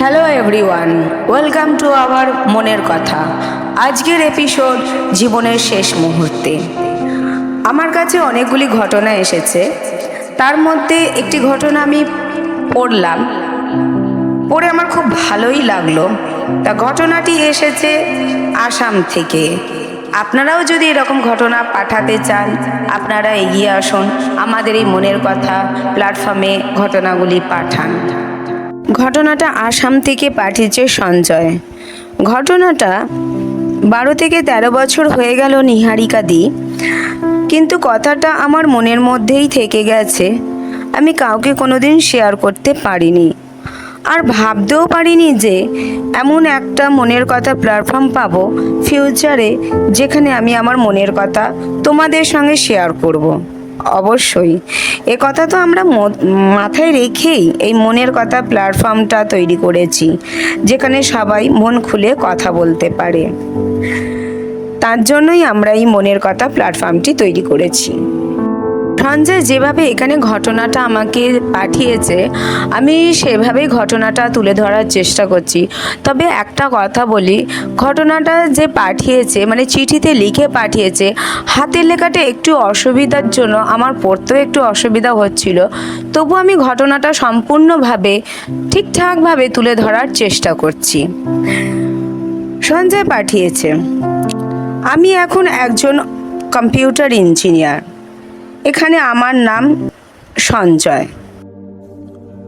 Hello everyone welcome to our মনের কথা। আজকের এপিসোড জীবনের শেষ মুহূর্তে। আমার কাছে অনেকগুলি ঘটনা এসেছে। তার মধ্যে একটি ঘটনা আমি পড়লাম। পড়ে আমার খুব ভালোই লাগল। তা ঘটনাটি এসেছে আসাম থেকে। আপনারাও যদি এরকম ঘটনা পাঠাতে চান, আপনারা এগিয়ে আসুন, আমাদের এই মনের কথা প্ল্যাটফর্মে ঘটনাগুলি পাঠান। ঘটনাটা আসাম থেকে পাঠিয়েছে সঞ্জয়। ঘটনাটা বারো থেকে তেরো বছর হয়ে গেল নিহারিকা দি। কিন্তু কথাটা আমার মনের মধ্যেই থেকে গেছে। আমি কাউকে কোনোদিন শেয়ার করতে পারিনি। আর ভাবতেও পারিনি যে এমন একটা মনের কথা প্ল্যাটফর্ম পাবো ফিউচারে যেখানে আমি আমার মনের কথা তোমাদের সঙ্গে শেয়ার করব। অবশ্যই। এ কথা তো আমরা মাথায় রেখেই এই মনের কথা প্ল্যাটফর্মটা তৈরি করেছি, যেখানে সবাই মন খুলে কথা বলতে পারে। তার জন্যই আমরা এই মনের কথা প্ল্যাটফর্মটি তৈরি করেছি। সঞ্জয় যেভাবে এখানে ঘটনাটা আমাকে পাঠিয়েছে, আমি সেভাবেই ঘটনাটা তুলে ধরার চেষ্টা করছি। তবে একটা কথা বলি, ঘটনাটা যে পাঠিয়েছে মানে চিঠিতে লিখে পাঠিয়েছে, হাতের লেখাটা একটু অসুবিধার জন্য, আমার পড়তেও একটু অসুবিধা হচ্ছিল। তবু আমি ঘটনাটা সম্পূর্ণভাবে, ঠিকঠাকভাবে তুলে ধরার চেষ্টা করছি। সঞ্জয় পাঠিয়েছে। আমি এখন একজন কম্পিউটার ইঞ্জিনিয়ার। এখানে আমার নাম সঞ্জয়।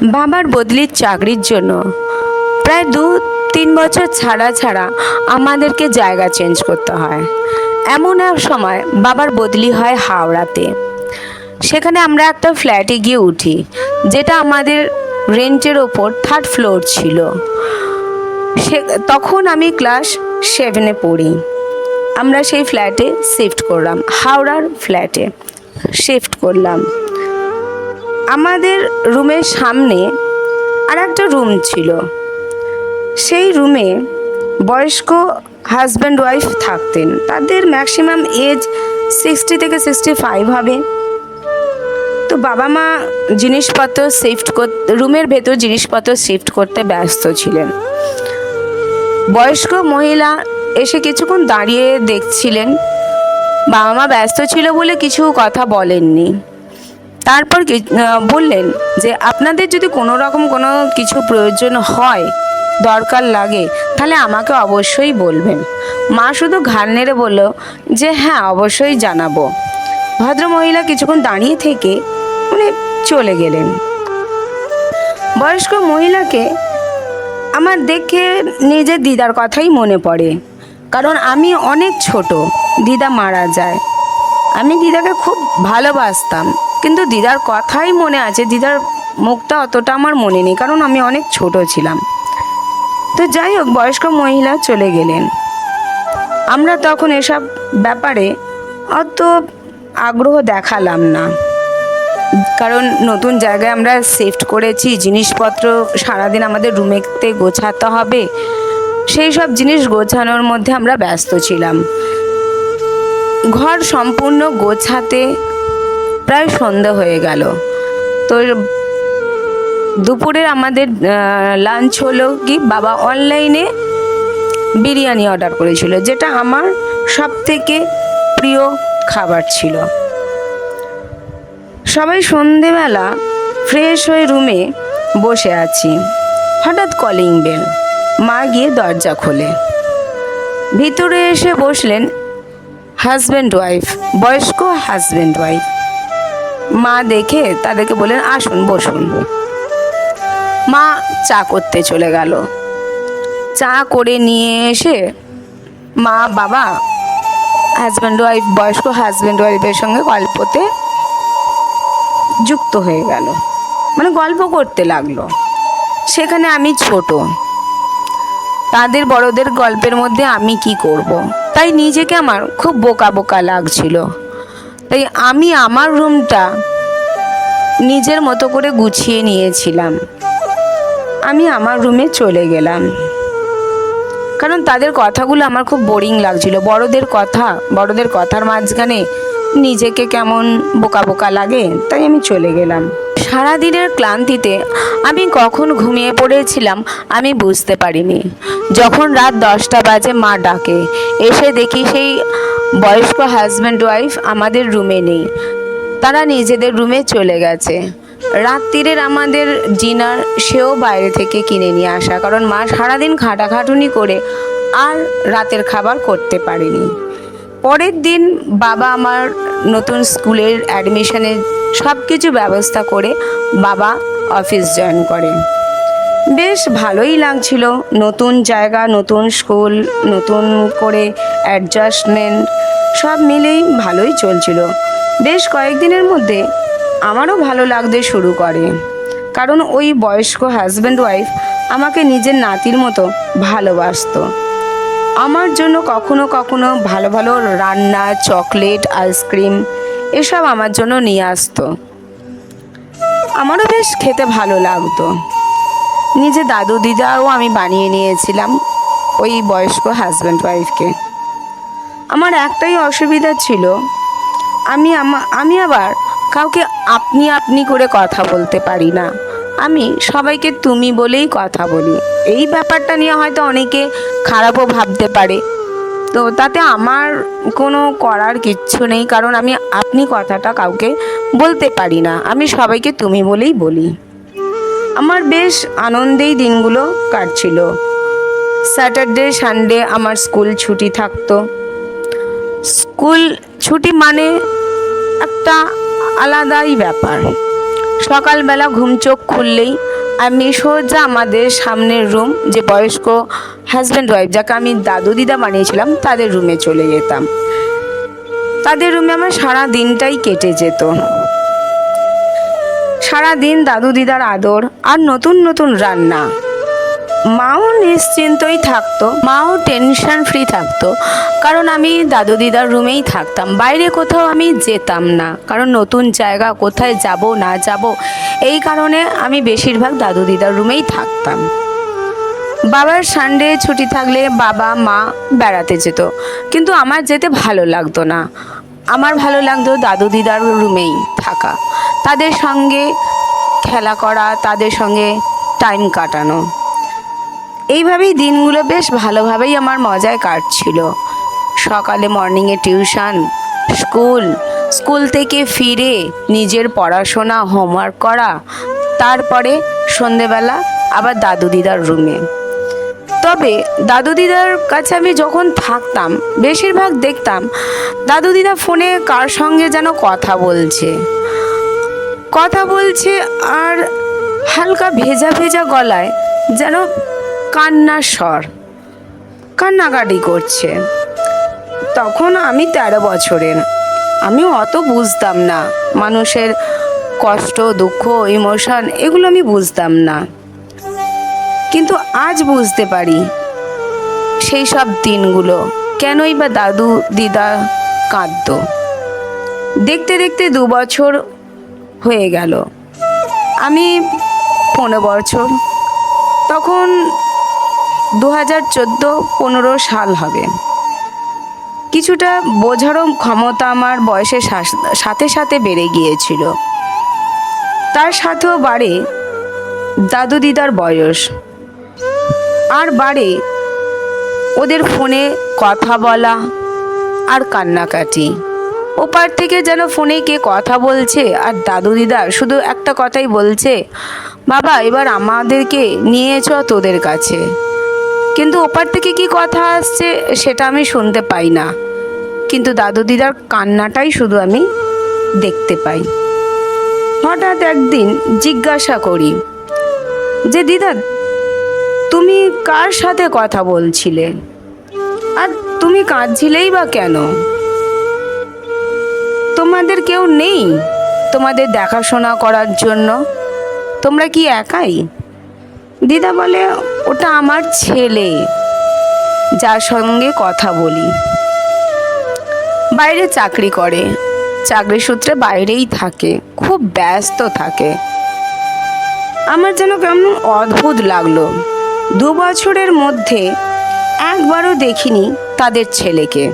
বাবার বদলির চাকরির জন্য প্রায় দু তিন বছর ছাড়া ছাড়া আমাদেরকে জায়গা চেঞ্জ করতে হয়। এমন এক সময় বাবার বদলি হয় হাওড়াতে। সেখানে আমরা একটা ফ্ল্যাটে গিয়ে উঠি, যেটা আমাদের রেন্টের ওপর থার্ড ফ্লোর ছিল। সে, তখন আমি ক্লাস সেভেনে পড়ি। আমরা সেই ফ্ল্যাটে শিফট করলাম, হাওড়ার ফ্ল্যাটে শিফট করলাম। আমাদের রুমের সামনে আর একটা রুম ছিল। সেই রুমে বয়স্ক হাজব্যান্ড ওয়াইফ থাকতেন। তাদের ম্যাক্সিমাম এজ সিক্সটি থেকে সিক্সটি ফাইভ হবে। তো বাবা মা জিনিসপত্র শিফট করতে রুমের ভেতর জিনিসপত্র শিফট করতে ব্যস্ত ছিলেন। বয়স্ক মহিলা এসে কিছুক্ষণ দাঁড়িয়ে দেখছিলেন। বাবা মা ব্যস্ত ছিল বলে কিছু কথা বলেননি। তারপর বললেন যে, আপনাদের যদি কোনো রকম কোনো কিছু প্রয়োজন হয়, দরকার লাগে, তাহলে আমাকে অবশ্যই বলবেন। মা শুধু ঘাড় নেড়ে বলল যে হ্যাঁ অবশ্যই জানাব। ভদ্রমহিলা কিছুক্ষণ দাঁড়িয়ে থেকে উনি চলে গেলেন। বয়স্ক মহিলাকে আমার দেখে নিজের দিদার কথাই মনে পড়ে। কারণ আমি অনেক ছোট। দিদা মারা যায়। আমি দিদাকে খুব ভালোবাসতাম। কিন্তু দিদার কথাই মনে আছে, দিদার মুখটা অতটা আমার মনে নেই, কারণ আমি অনেক ছোট ছিলাম। তো যাই হোক, বয়স্ক মহিলা চলে গেলেন। আমরা তখন এসব ব্যাপারে অত আগ্রহ দেখালাম না। কারণ নতুন জায়গায় আমরা শিফট করেছি, জিনিসপত্র সারাদিন আমাদের রুমেতে গোছাতে হবে। সেই সব জিনিস গোছানোর মধ্যে আমরা ব্যস্ত ছিলাম। ঘর সম্পূর্ণ গোছাতে প্রায় সন্ধ্যা হয়ে গেল। তো দুপুরে আমাদের লাঞ্চ হলো কি, বাবা অনলাইনে বিরিয়ানি অর্ডার করেছিল, যেটা আমার সব থেকে প্রিয় খাবার ছিল। সবাই সন্ধেবেলা ফ্রেশ হয়ে রুমে বসে আছি। হঠাৎ কলিং বেল মা গিয়ে দরজা খোলে। ভিতরে এসে বসলেন হাজব্যান্ড ওয়াইফ বয়স্ক হাজব্যান্ড ওয়াইফ মা দেখে তাদেরকে বললেন, আসুন, বসুন। মা চা করতে চলে গেল। চা করে নিয়ে এসে মা, বাবা হাজব্যান্ড ওয়াইফ বয়স্ক হাজব্যান্ড ওয়াইফের সঙ্গে গল্পতে যুক্ত হয়ে গেল। মানে গল্প করতে লাগল। সেখানে আমি ছোট। তাদের বড়দের গল্পের মধ্যে আমি কি করব। তাই নিজেকে আমার খুব বোকা বোকা লাগছিল। তাই আমি আমার রুমটা নিজের মতো করে গুছিয়ে নিয়েছিলাম। আমি আমার রুমে চলে গেলাম। কারণ তাদের কথাগুলো আমার খুব বোরিং লাগছিল। বড়দের কথা, বড়দের কথার মাঝখানে নিজেকে কেমন বোকা বোকা লাগে, তাই আমি চলে গেলাম। সারাদিনের ক্লান্তিতে আমি কখন ঘুমিয়ে পড়েছিলাম আমি বুঝতে পারিনি। যখন রাত দশটা বাজে মা ডাকে, এসে দেখি সেই বয়স্ক হাজব্যান্ড ওয়াইফ আমাদের রুমে নেই। তারা নিজেদের রুমে চলে গেছে। রাত্রিরের আমাদের ডিনার সেও বাইরে থেকে কিনে নিয়ে আসা, কারণ মা সারাদিন খাটাখাটুনি করে আর রাতের খাবার করতে পারেনি। পরের দিন বাবা আমার নতুন স্কুলের অ্যাডমিশনের সব কিছু ব্যবস্থা করে বাবা অফিস জয়েন করেন বেশ ভালোই লাগছিল। নতুন জায়গা, নতুন স্কুল নতুন করে অ্যাডজাস্টমেন্ট সব মিলেই ভালোই চলছিল। বেশ কয়েকদিনের মধ্যে আমারও ভালো লাগতে শুরু করে। কারণ ওই বয়স্ক হাজব্যান্ড ওয়াইফ আমাকে নিজের নাতির মতো ভালোবাসতো। আমার জন্য কখনো কখনো ভালো ভালো রান্না, চকলেট, আইসক্রিম এসব আমার জন্য নিয়ে আসতো। আমারও বেশ খেতে ভালো লাগতো। নিজে দাদু দিদাও আমি বানিয়ে নিয়েছিলাম ওই বয়স্ক হাজব্যান্ড ওয়াইফকে আমার একটাই অসুবিধা ছিল, আমি আমা- আমি আবার কাউকে আপনি আপনি করে কথা বলতে পারি না। আমি সবাইকে তুমি বলেই কথা বলি। এই ব্যাপারটা নিয়ে হয়তো অনেকে খারাপও ভাবতে পারে। তো তাতে আমার কোনো করার কিচ্ছু নেই, কারণ আমি আপনি কথাটা কাউকে বলতে পারি না। আমি সবাইকে তুমি বলেই বলি। আমার বেশ আনন্দেই দিনগুলো কাটছিল। স্যাটারডে, সানডে আমার স্কুল ছুটি থাকতো। স্কুল ছুটি মানে একটা আলাদাই ব্যাপার। সকালবেলা ঘুম চোখ খুললেই আমি সোজা আমাদের সামনের রুম, যে বয়স্ক হাজব্যান্ড ওয়াইফ যাকে আমি দাদু দিদা বানিয়েছিলাম, তাদের রুমে চলে যেতাম। তাদের রুমে আমার সারা দিনটাই কেটে যেত। সারা দিন দাদু দিদার আদর আর নতুন নতুন রান্না। মাও নিশ্চিন্তই থাকতো। মাও টেনশন ফ্রি থাকতো। কারণ আমি দাদু দিদার রুমেই থাকতাম। বাইরে কোথাও আমি যেতাম না। কারণ নতুন জায়গা, কোথায় যাব, না যাব, এই কারণে আমি বেশিরভাগ দাদু দিদার রুমেই থাকতাম। বাবার সানডে ছুটি থাকলে বাবা, মা বেড়াতে যেত। কিন্তু আমার যেতে ভালো লাগতো না। আমার ভালো লাগতো দাদু দিদার রুমেই থাকা। তাদের সঙ্গে খেলা করা, তাদের সঙ্গে টাইম কাটানো। এইভাবেই দিনগুলো বেশ ভালোভাবেই আমার মজায় কাটছিল। সকালে মর্নিংয়ে টিউশন, স্কুল স্কুল থেকে ফিরে নিজের পড়াশোনা, হোমওয়ার্ক করা, তারপরে সন্ধেবেলা আবার দাদু দিদার রুমে। তবে দাদু দিদার কাছে আমি যখন থাকতাম, বেশিরভাগ দেখতাম দাদু দিদা ফোনে কার সঙ্গে যেন কথা বলছে। কথা বলছে আর হালকা ভেজা ভেজা গলায় যেন কান্নার স্বর। কান্নাকাটি করছে। তখন আমি তেরো বছরের। আমি অত বুঝতাম না। মানুষের কষ্ট, দুঃখ, ইমোশন, এগুলো আমি বুঝতাম না। কিন্তু আজ বুঝতে পারি সেই সব দিনগুলো কেনই বা দাদু, দিদা কাঁদত। দেখতে দেখতে দু বছর হয়ে গেল। আমি পনেরো বছর। তখন দু হাজার চোদ্দ পনেরো সাল হবে। কিছুটা বোঝারও ক্ষমতা আমার বয়সের সাথে সাথে বেড়ে গিয়েছিল। তার সাথেও বাড়ে দাদু দিদার বয়স। আর বাড়ে ওদের ফোনে কথা বলা আর কান্নাকাটি। ওপার থেকে যেন ফোনে কে কথা বলছে আর দাদু দিদা শুধু একটা কথাই বলছে, বাবা, এবার আমাদেরকে নিয়ে চ তোদের কাছে। কিন্তু ওপার থেকে কি কথা আসছে সেটা আমি শুনতে পাই না। কিন্তু দাদু দিদার কান্নাটাই শুধু আমি দেখতে পাই। হঠাৎ একদিন জিজ্ঞাসা করি, যে দিদা, তুমি কার সাথে কথা বলছিলে? আর তুমি কাঁদছিলেই বা কেন? তোমাদের কেউ নেই তোমাদের দেখাশোনা করার জন্য? তোমরা কি একাই? দিদা বলে ওটা আমার ছেলে, যার সঙ্গে কথা বলি। বাইরে চাকরি করে, চাকরি সূত্রে বাইরেই থাকে, খুব ব্যস্ত থাকে। আমার যেন কেমন অদ্ভুত লাগল। দু বছরের মধ্যে একবারও দেখিনি তাদের ছেলেকে।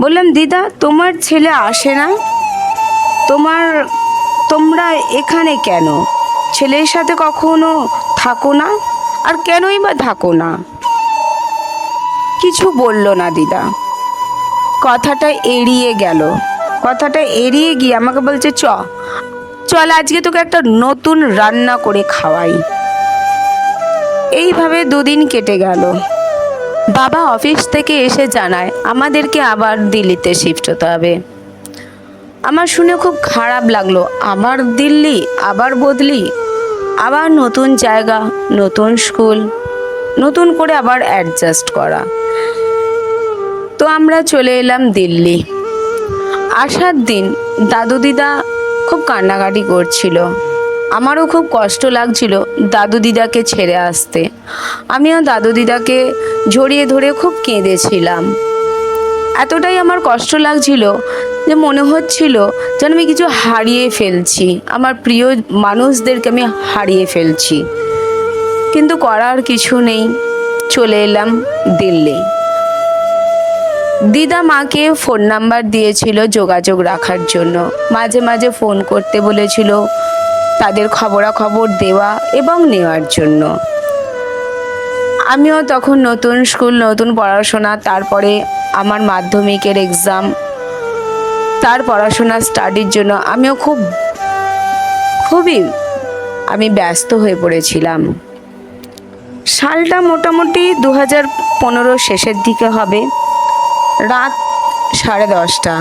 বললাম, দিদা, তোমার ছেলে আসে না? তোমার, তোমরা এখানে কেন? ছেলের সাথে কখনো থাকো না? আর কেনই বা থাকো না? কিছু বলল না দিদা। কথাটা এড়িয়ে গেল। কথাটা এড়িয়ে গিয়ে আমাকে বলছে, চ, চল আজকে তোকে একটা নতুন রান্না করে খাওয়াই। এইভাবে দুদিন কেটে গেল। বাবা অফিস থেকে এসে জানায়, আমাদেরকে আবার দিল্লিতে শিফট হতে হবে। আমার শুনে খুব খারাপ লাগল। আবার দিল্লি? আবার বদলি? আবার নতুন জায়গা, নতুন স্কুল, নতুন করে আবার অ্যাডজাস্ট করা। তো আমরা চলে এলাম দিল্লি। আসার দিন দাদু দিদা খুব কান্নাকাটি করছিল। আমারও খুব কষ্ট লাগছিল দাদু দিদাকে ছেড়ে আসতে। আমিও দাদু দিদাকে জড়িয়ে ধরে খুব কেঁদেছিলাম। এতটাই আমার কষ্ট লাগছিল যে মনে হচ্ছিল যেন আমি কিছু হারিয়ে ফেলছি। আমার প্রিয় মানুষদেরকে আমি হারিয়ে ফেলছি। কিন্তু করার কিছু নেই। চলে এলাম দিল্লি। দিদা মাকে ফোন নাম্বার দিয়েছিল যোগাযোগ রাখার জন্য। মাঝে মাঝে ফোন করতে বলেছিল তাদের খবরাখবর দেওয়া এবং নেওয়ার জন্য। আমিও তখন নতুন স্কুল, নতুন পড়াশোনা, তারপরে আমার মাধ্যমিকের এক্সাম তার পড়াশোনা স্টাডির জন্য আমিও খুব, খুবই, আমি ব্যস্ত হয়ে পড়েছিলাম। সালটা মোটামুটি দু হাজার পনেরো শেষের দিকে হবে, রাত সাড়ে দশটা।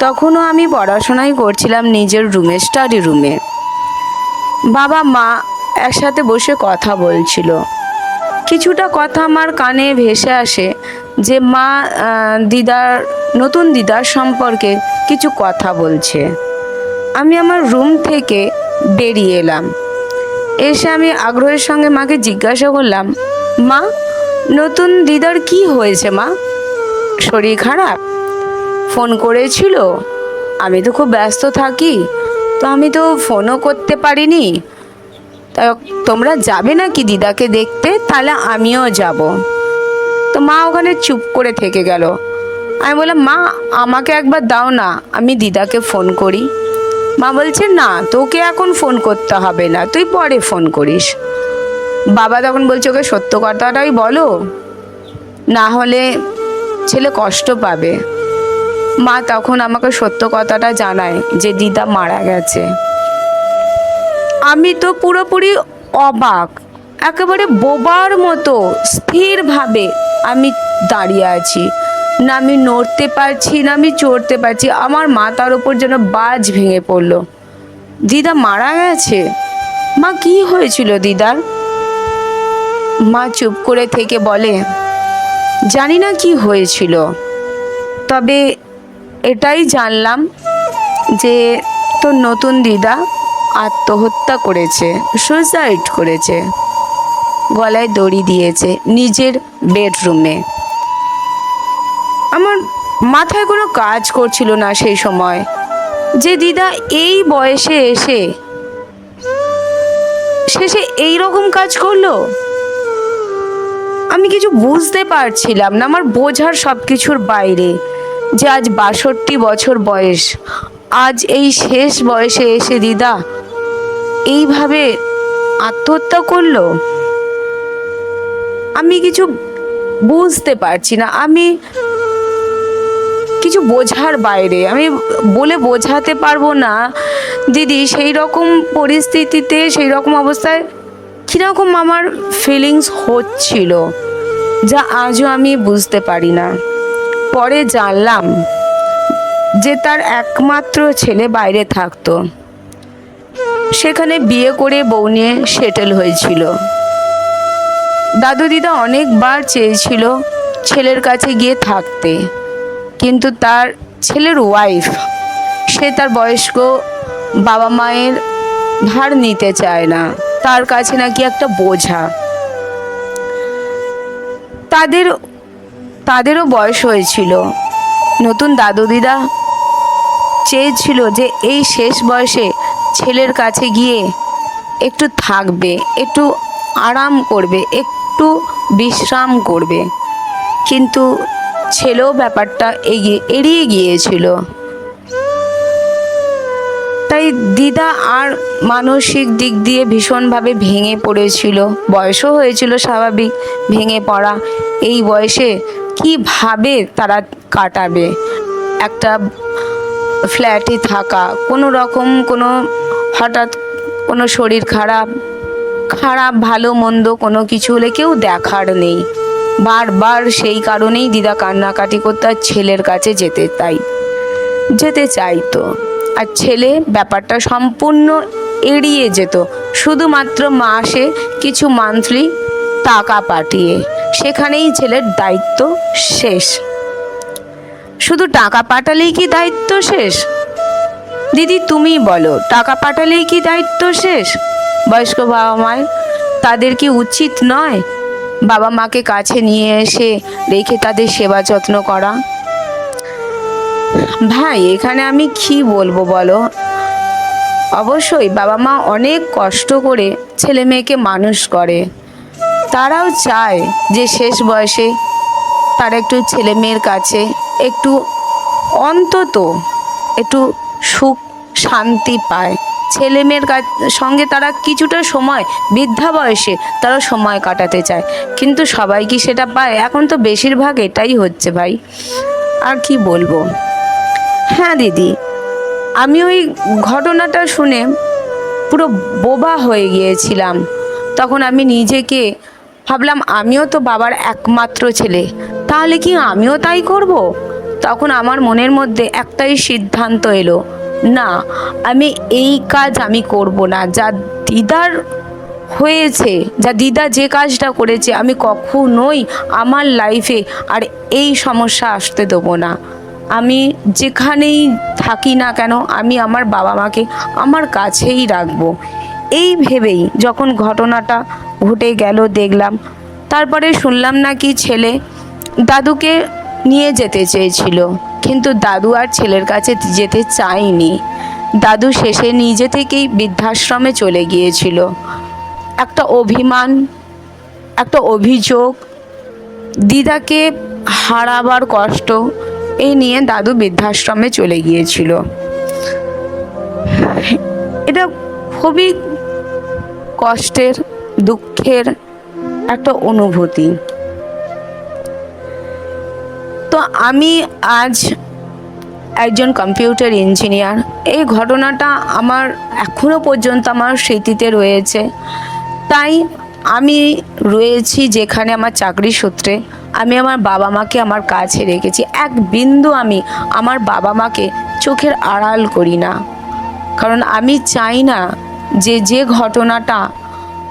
তখনও আমি পড়াশোনাই করছিলাম নিজের রুমে স্টাডি রুমে। বাবা, মা একসাথে বসে কথা বলছিল। কিছুটা কথা আমার কানে ভেসে আসে যে মা দিদার, নতুন দিদার সম্পর্কে কিছু কথা বলছে। আমি আমার রুম থেকে বেরিয়ে এলাম। এসে আমি আগ্রহের সঙ্গে মাকে জিজ্ঞাসা করলাম, মা, নতুন দিদার কি হয়েছে মা? শরীর খারাপ? ফোন করেছিল? আমি তো খুব ব্যস্ত থাকি, তো আমি তো ফোনও করতে পারিনি। তা তোমরা যাবে নাকি দিদাকে দেখতে? তাহলে আমিও যাব। তো মা ওখানে চুপ করে থেকে গেল। আমি বললাম, মা, আমাকে একবার দাও না, আমি দিদাকে ফোন করি। মা বলছে, না, তোকে এখন ফোন করতে হবে না, তুই পরে ফোন করিস। বাবা তখন বলছে, ওকে সত্য কথাটাই বলো, না হলে ছেলে কষ্ট পাবে। মা তখন আমাকে সত্য কথাটা জানায় যে দিদা মারা গেছে। আমি তো পুরোপুরি অবাক একেবারে বোবার মতো স্থিরভাবে আমি দাঁড়িয়ে আছি। না আমি নড়তে পারছি, না আমি চড়তে পারছি, আমার মাথার ওপর যেন বাজ ভেঙে পড়ল। দিদা মারা গেছে? মা, কি হয়েছিল দিদার? মা চুপ করে থেকে বলে, জানি না কি হয়েছিল। তবে এটাই জানলাম যে তোর নতুন দিদা আত্মহত্যা করেছে সুসাইড করেছে। গলায় দড়ি দিয়েছে নিজের বেডরুমে। আমার মাথায় কোনো কাজ করছিল না সেই সময়। যে দিদা এই বয়সে এসে শেষে এই রকম কাজ করল? আমি কিছু বুঝতে পারছিলাম না, আমার বোঝার সব কিছুর বাইরে যে আজ বাষট্টি বছর বয়স। আজ এই শেষ বয়সে এসে দিদা এইভাবে আত্মহত্যা করল? আমি কিছু বুঝতে পারছি না। আমি কিছু বোঝার বাইরে। আমি বলে বোঝাতে পারব না। দিদি সেই রকম পরিস্থিতিতে সেই রকম অবস্থায় কীরকম আমার ফিলিংস হচ্ছিল যা আজও আমি বুঝতে পারি না। পরে জানলাম যে তার একমাত্র ছেলে বাইরে থাকতো। সেখানে বিয়ে করে বউ নিয়ে সেটেল হয়েছিল। দাদু দিদা অনেকবার চেয়েছিল ছেলের কাছে গিয়ে থাকতে, কিন্তু তার ছেলের ওয়াইফ সে তার বয়স্ক বাবা মায়ের ভার নিতে চায় না, তার কাছে নাকি একটা বোঝা। তাদের, তাদেরও বয়স হয়েছিল। নতুন দাদু দিদা চেয়েছিল যে এই শেষ বয়সে ছেলের কাছে গিয়ে একটু থাকবে, একটু আরাম করবে, একটু বিশ্রাম করবে। কিন্তু ছেলেও ব্যাপারটা এগিয়ে, এড়িয়ে গিয়েছিল। তাই দিদা আর মানসিক দিক দিয়ে ভীষণভাবে ভেঙে পড়েছিল। বয়সও হয়েছিল স্বাভাবিক, ভেঙে পড়া। এই বয়সে কীভাবে তারা কাটাবে? একটা ফ্ল্যাটে থাকা, কোনো রকম কোনো হঠাৎ কোনো শরীর খারাপ খারাপ, ভালো, মন্দ কোনো কিছু হলে কেউ দেখার নেই। বারবার সেই কারণেই দিদা কান্নাকাটি করতে আর ছেলের কাছে যেতে তাই যেতে চাইতো আর ছেলে ব্যাপারটা সম্পূর্ণ এড়িয়ে যেত। শুধুমাত্র মাসে কিছু মান্থলি টাকা পাঠিয়ে। সেখানেই ছেলের দায়িত্ব শেষ। শুধু টাকা পাঠালেই কি দায়িত্ব শেষ? দিদি, তুমি বলো, টাকা পাঠালেই কি দায়িত্ব শেষ? বয়স্ক বাবা মায়ের। তাদের কি উচিত নয় বাবা মাকে কাছে নিয়ে এসে রেখে তাদের সেবা যত্ন করা? ভাই, এখানে আমি কি বলব বলো? অবশ্যই বাবা মা অনেক কষ্ট করে ছেলে মেয়েকে মানুষ করে। তারাও চায় যে শেষ বয়সে তারা একটু ছেলে মেয়ের কাছে একটু অন্তত একটু সুখ শান্তি পায়। ছেলে মেয়ের সঙ্গে তারা কিছুটা সময়, বৃদ্ধা বয়সে তারা সময় কাটাতে চায়। কিন্তু সবাই কি সেটা পায়? এখন তো বেশিরভাগ এটাই হচ্ছে ভাই। আর কি বলব? হ্যাঁ দিদি, আমি ওই ঘটনাটা শুনে পুরো বোবা হয়ে গিয়েছিলাম। তখন আমি নিজেকে ভাবলাম, আমিও তো বাবার একমাত্র ছেলে, তাহলে কি আমিও তাই করব? তখন আমার মনের মধ্যে একটাই সিদ্ধান্ত এলো না, আমি এই কাজ আমি করব না। যা দিদার হয়েছে, যা দিদা যে কাজটা করেছে, আমি কখনোই আমার লাইফে আর এই সমস্যা আসতে দেবো না। আমি যেখানেই থাকি না কেন, আমি আমার বাবা মাকে আমার কাছেই রাখব। এই ভেবেই যখন ঘটনাটা ঘটে গেল, দেখলাম। তারপরে শুনলাম নাকি ছেলে দাদুকে নিয়ে যেতে চেয়েছিল, কিন্তু দাদু আর ছেলের কাছে যেতে চায়নি। দাদু শেষে নিজে থেকেই বৃদ্ধাশ্রমে চলে গিয়েছিল। একটা অভিমান, একটা অভিযোগ, দিদাকে হারাবার কষ্ট, এই নিয়ে দাদু বৃদ্ধাশ্রমে চলে গিয়েছিল। এটা খুবই কষ্টের, দুঃখের একটা অনুভূতি। তো আমি আজ একজন কম্পিউটার ইঞ্জিনিয়ার। এই ঘটনাটা আমার এখনও পর্যন্ত আমার স্মৃতিতে রয়েছে। তাই আমি রয়েছি যেখানে আমার চাকরি সূত্রে। আমি আমার বাবা মাকে আমার কাছে রেখেছি। এক বিন্দু আমি আমার বাবা মাকে চোখের আড়াল করি না। কারণ আমি চাই না যে যে ঘটনাটা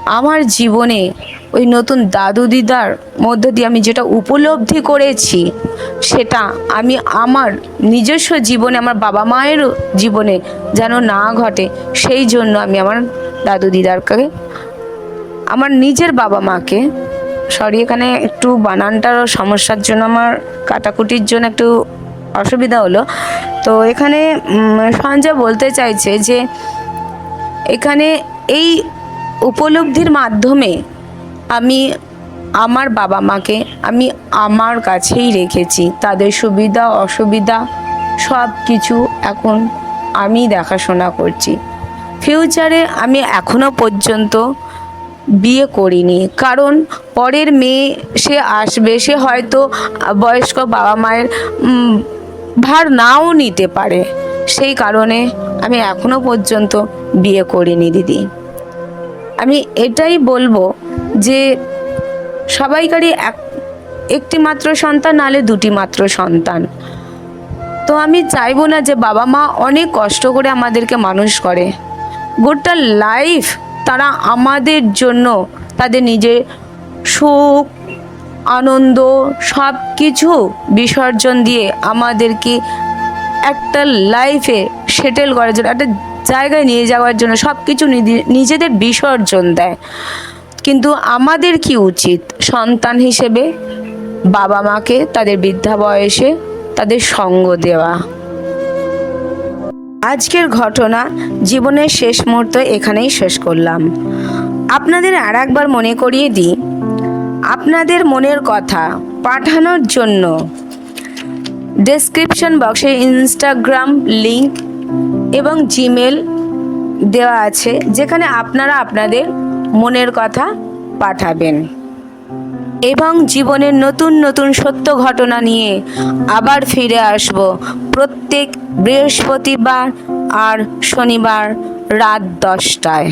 আমার জীবনে ওই নতুন দাদু দিদার মধ্য দিয়ে আমি যেটা উপলব্ধি করেছি, সেটা আমি আমার নিজস্ব জীবনে, আমার বাবা মায়ের জীবনে যেন না ঘটে, সেই জন্য আমি আমার দাদু দিদারকে, আমার নিজের বাবা মাকে, সরি এখানে একটু বানানটার সমস্যার জন্য আমার কাটাকুটির জন্য একটু অসুবিধা হলো। তো এখানে সঞ্জয় বলতে চাইছে যে, এখানে এই উপলব্ধির মাধ্যমে আমি আমার বাবা মাকে, আমি আমার কাছেই রেখেছি। তাদের সুবিধা, অসুবিধা সব কিছু এখন আমি দেখাশোনা করছি। ফিউচারে আমি এখনও পর্যন্ত বিয়ে করিনি। কারণ পরের মেয়ে সে আসবে, সে হয়তো বয়স্ক বাবা মায়ের ভার নাও নিতে পারে। সেই কারণে আমি এখনও পর্যন্ত বিয়ে করিনি, দিদি। আমি এটাই বলব যে সবাইকারই এক, একটি মাত্র সন্তান, নালে দুটি মাত্র সন্তান। তো আমি চাইব না যে বাবা মা অনেক কষ্ট করে আমাদেরকে মানুষ করে। গোটা লাইফ তারা আমাদের জন্য, তাদের নিজের সুখ, আনন্দ সব কিছু বিসর্জন দিয়ে আমাদেরকে একটা লাইফে সেটেল করার জন্য, একটা জায়গায় নিয়ে যাওয়ার জন্য সব কিছু নিজেদের বিসর্জন দেয়। কিন্তু আমাদের কি উচিত? সন্তান হিসেবে বাবা মাকে তাদের বৃদ্ধা বয়সে তাদের সঙ্গ দেওয়া। আজকের ঘটনা জীবনের শেষ মুহূর্ত এখানেই শেষ করলাম। আপনাদের আর একবার মনে করিয়ে দিই, আপনাদের মনের কথা পাঠানোর জন্য ডেসক্রিপশন বক্সে ইনস্টাগ্রাম লিংক এবং জিমেল দেওয়া আছে, যেখানে আপনারা আপনাদের মনের কথা পাঠাবেন। এবং জীবনের নতুন নতুন সত্য ঘটনা নিয়ে আবার ফিরে আসব প্রত্যেক বৃহস্পতিবার আর শনিবার রাত দশটায়।